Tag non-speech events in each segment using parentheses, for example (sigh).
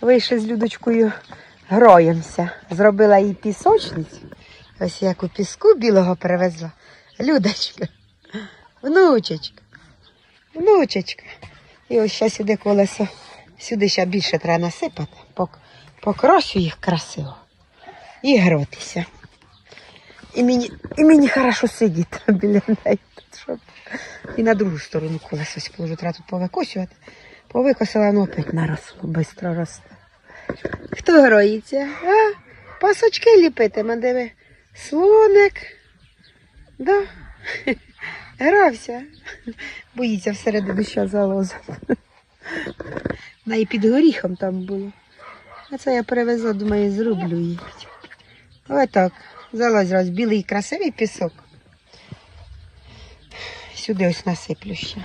Вийшли з Людочкою, гроємося. Зробила їй пісочницю. Ось як у піску білого привезла. Людочка, внучечка, внучечка. І ось ще сюди колесо. Сюди ще більше треба насипати. Пок- Покрошу їх красиво. І гротися. І мені, і мені хорошо сидіти (laughs) біля неї. І на другу сторону колесо положу. Треба тут повикосювати. Повикосила, воно опять наросло, швидко росте. Хто гроїться? А? Пасочки ліпитиме, диви. Слоник. Да. (laughs) Грався. Боїться всередину ще залозити. (laughs) На і під горіхом там було. А це я перевезла, думаю, зроблю її. Отак. Залазь раз білий красивий пісок. Сюди ось насиплю ще.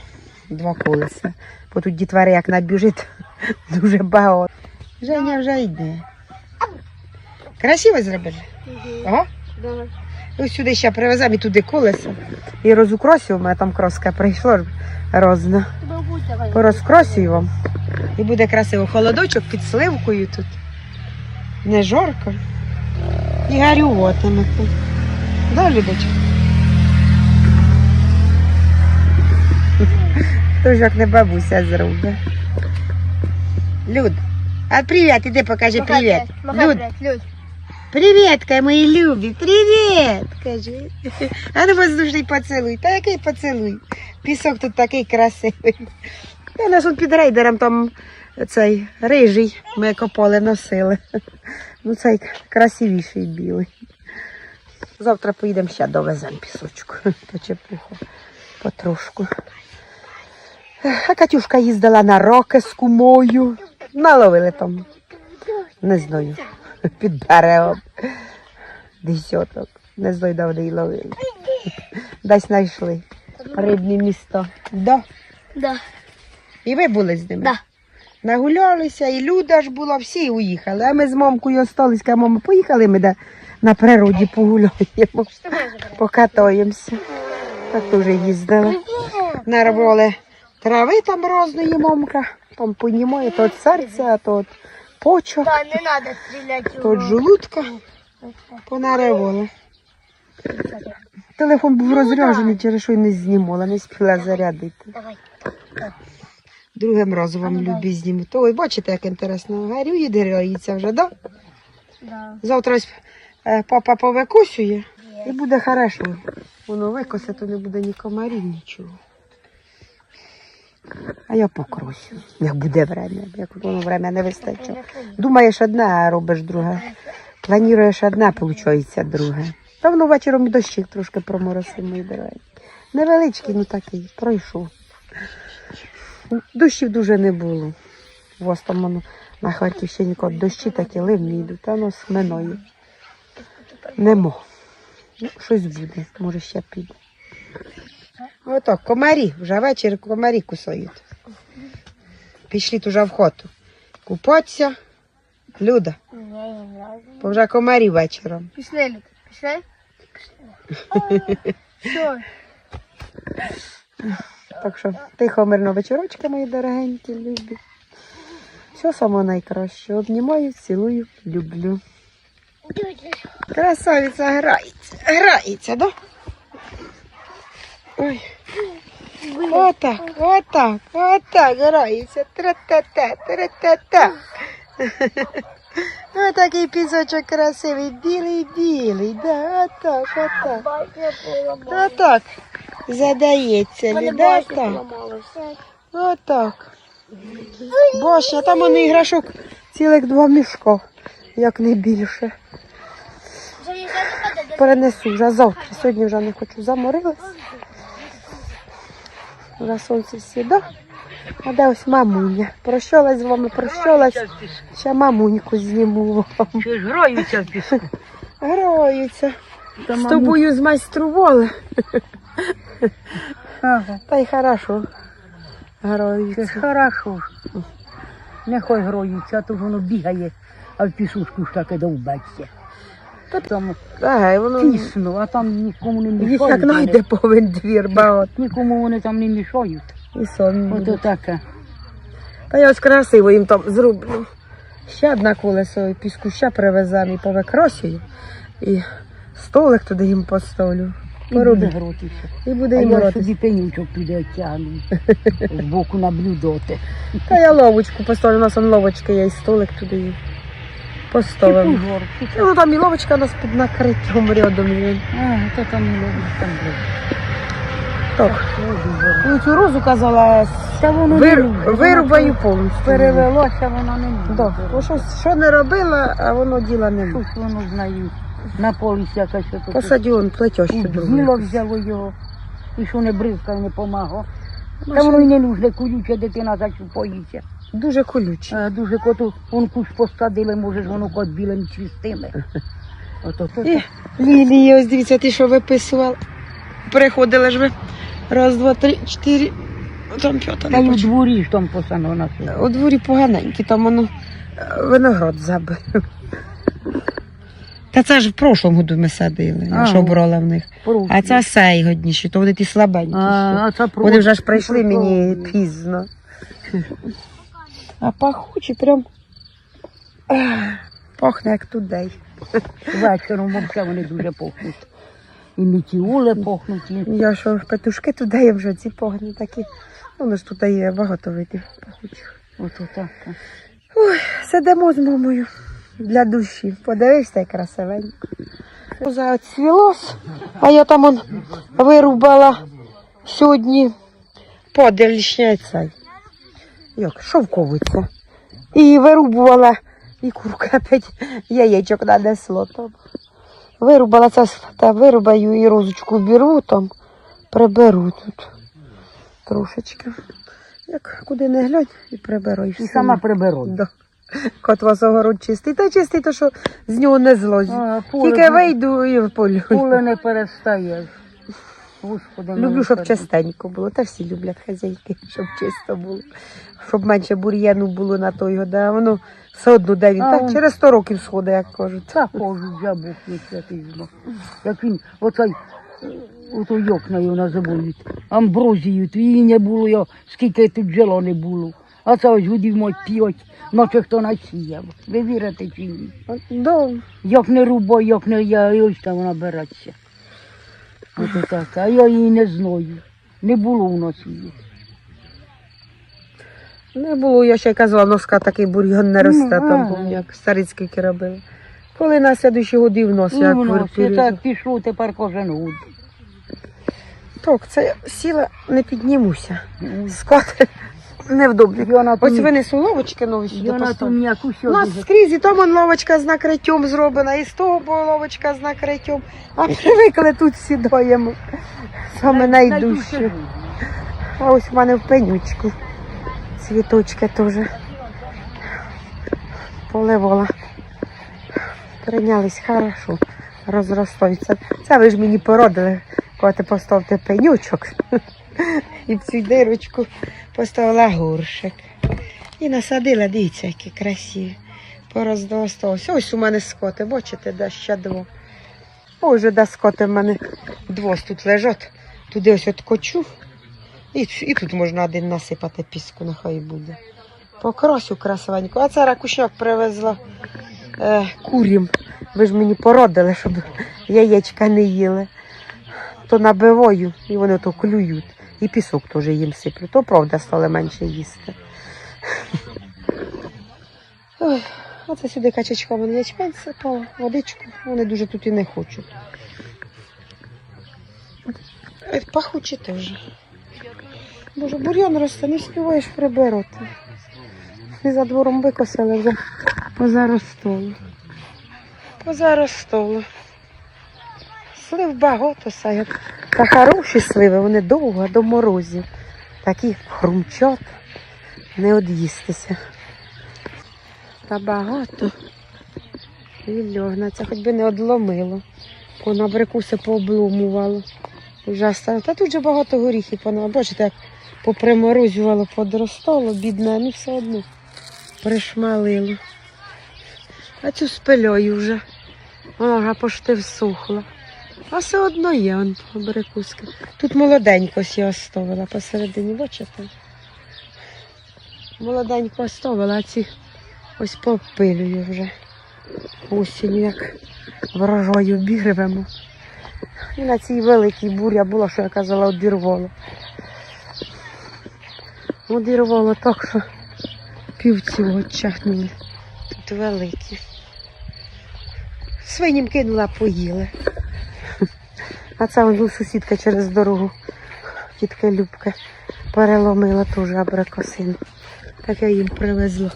Два колеса. Бо тут дітвари як набіжить (laughs) дуже багато. Женя вже йде. Красиво зробили? Ага. Ось сюди ще привеземо і туди колесо. І розукросив, у мене там кроска прийшла розна. Вам. І буде красиво. Холодочок під сливкою тут. Не жорко. І гарюватиме тут. Да, Людочка? Тож як не бабуся зробить. Люд. А привіт, іди покажи привіт. Люд, Люд. привіт, ка мої любі, привіт, кажи. (laughs) А ну воздушний поцілуй. Та який поцілуй? Пісок тут такий красивий. Я нас от під рейдером там цей рижий ми копали, носили. (laughs) Ну цей красивіший білий. Завтра поїдемо ще довеземо пісочку. (laughs) То чепуху потрошку. А Катюшка їздила на роки з кумою. Наловили там. Не знаю. Під берегом. Десяток. Не знаю, де вони її ловили. Десь знайшли. Рибні місто. Да. Да. І ви були з ними? Да. Нагулялися, і Люда ж була, всі уїхали. А ми з мамкою остались, каже, мама, поїхали ми де на природі погуляємо, покатаємося. Так теж їздили. Нарвали трави там різної мамка, там понімає, то від серця, а то від почок, Да, не надо стрелять. то від желудка. Телефон був розряджений, через що й не знімала, не спіла зарядити. Давай. Другим разом вам любі зніму. То ой, бачите, як інтересно. Гарює дереться вже, да? Да. Завтра е, папа повикосює і буде хорошо. Воно викосе, то не буде ні комарів, нічого. А я покросю, як буде время, як воно время не вистачить. Думаєш одне, а робиш друге. Плануєш одне, виходить друге. Та воно вечором і дощик трошки проморосив мої дороги. Невеличкий, ну такий, пройшов. Дощів дуже не було. У вас там воно на Харківщині дощі такі ливні йдуть, а воно сминою. Нема. Ну, щось буде, може ще піде. Отак, комарі, вже ввечері комарі кусають. Пішли уже в хату. Купатися. Люда, бо вже комарі вечором. Пішли, Люд. Пішли? (laughs) Що? Так що тихо, мирно вечорочка, мої дорогенькі, любі. Все саме найкраще. Обнімаю, цілую, люблю. Красавиця грається. Грається, да? Ой. Отак, отак, отак грається. Тра-та-та, тра-та-та. Отакий пісочок красивий, білий, білий, да, отак, отак. Отак. Задається, Мене Ліда, отак. Отак. Боже, а там вони іграшок цілих два мішка, як не більше. Перенесу вже завтра. Сьогодні вже не хочу. Заморилась. Вже сонце сіда. А де ось мамуня. Прощалась з вами, прощалась. Ще мамуньку зніму вам. Чи ж граються в піску? (laughs) Граються. З тобою змайстрували. (laughs) Ага. Та й хорошо. Це ж хорошо. Нехай граються, а то воно бігає, а в пісушку ж таке довбаться. Та там Ага, воно тісно, а там нікому не їх мішають. як найде повен двір багато. Нікому вони там не мішають. І сон. Ото таке. Та я ось красиво їм там зроблю. Ще одне колесо і піску ще привеземо і повикросюю. І столик туди їм поставлю. І буде гротися. І буде А їм я собі пенючок туди тягну. (laughs) З боку наблюдати. Та я ловочку поставлю, у нас он ловочка є, і столик туди їм поставимо. Ну там і ловочка у нас під накриттям рядом. є. А, то там любить там буде. Так. Ну, цю розу казала, Та воно вир... Вирубаю повністю. Перевелося, воно не любить. Да. Бо щось, що не робила, а воно діла не буде. Щось воно знає. На полі якась. Посадю он плетьощу. Зіло взяло його. І що не бризкав, не помагав. Ну, Та воно й не нужне, кулюча дитина зачупоїться. Дуже колюче. А, дуже коту, он куш посадили, може ж воно кот білим чистиме. (laughs) Ото то. І лілії, ось дивіться, ти що виписував. Приходили ж ви. Раз, два, три, чотири. Там п'ята Та й у дворі ж там посано на селі. У дворі поганенькі, там воно е, виноград забив. Та це ж в прошлому году ми садили, Ага. обрала в них. А це сей годніші, то вони ті слабенькі. а, ще. а це Вони вже ж прийшли мені пізно. (laughs) А пахучі прям пахне як тудей. Вечором взагалі вони дуже пахнуть. І мітіоли пахнуть, і Я що петушки туди вже ці погні такі. Воно ж тут є багато видів пахучих. ото так. так. Сидимо з мамою для душі. Подивився, як красивенько. Зацвілось, а я там он вирубала сьогодні подельшня цей. Як, шовковиця. І вирубувала, і курка опять яєчок нанесло там. Вирубала це та вирубаю і розочку беру там, приберу тут трошечки. Як куди не глянь і приберу. І, І сама приберу. Да. Кот вас огород чистий. Та чистий, то що з нього не поле, Тільки вийду і в полю. поле не перестає. Люблю, щоб частенько було. Та всі люблять хазяйки, щоб чисто було. Щоб менше бур'яну було на той год, а воно все одно де він. А, Так через 100 років сходить, як кажуть. Та кожу жабух не святий. Як він, оцей, ото йокною називають, амброзію, її не було, я, скільки тут жило не було. А це ось гудів мать п'ять, наче хто насіяв. Ви вірите чи ні? Да. Як не рубай, як не я, і ось там вона береться. Ото так, а я її не знаю. Не було у нас її. Не було, я ще казала, носка такий бур'ян не росте, Ну, там, помню, як старицькі робили. Коли на слідуючі годи внос, як Ну, у нас, і перерізав. так пішло тепер кожен год. Так, це сіла, не піднімуся. Склад невдобний. Я Ось винесу ловочки нові сюди м'яку У нас скрізь і там он ловочка з накриттям зроблена, і з того була ловочка з накриттям. А привикли (laughs) тут сідаємо. Саме найдужче. А ось в мене в пенючку. Цвіточки теж. Поливала. Прийнялись хорошо, розростаються. Це ви ж мені породили, коли ти поставте пенючок. (laughs) І в цю дирочку поставила горшик. І насадила, дивіться, які красиві. Пороздосталося. Ось у мене скоти, бачите, де ще два. Ось де скоти в мене двос тут лежать. Туди ось от кочу. І, і тут можна один насипати піску, нехай буде. Покрасю красивенько. А це ракушняк привезла е, курям. Ви ж мені породили, щоб яєчка не їли. То набиваю і вони то клюють. І пісок теж їм сиплю. То правда стали менше їсти. Ой, оце сюди качечка вон ячмень сипала, водичку. Вони дуже тут і не хочуть. Пахучі теж. Боже, бур'ян росте, не співаєш прибирати. І за двором викосили вже позаростало. Слив багато сають. Та хороші сливи, вони довго до морозів. Такі хрумчат, не од'їстися. Та багато. І льогна, це хоч би не одломило. По набрикуси пообломувало. Стало. Та тут же багато горіхів пона. Бачите, як поприморозювало, подростало, бідне, ну все одно пришмалило. А цю спильою вже. Вона пошти всухла. А все одно є он абрикуски. Тут молоденько я оставила посередині, бачите? Молоденько оставила, а ці Ось попилюю вже. Осінь як врожаю бігревемо. І на цій великій буря була, що я казала, одірвало. Одірвало так, що півці в. Тут великі. Свинім кинула, поїли. А це вон сусідка через дорогу. Тітка Любка переломила теж абрикосину. Так я їм привезла.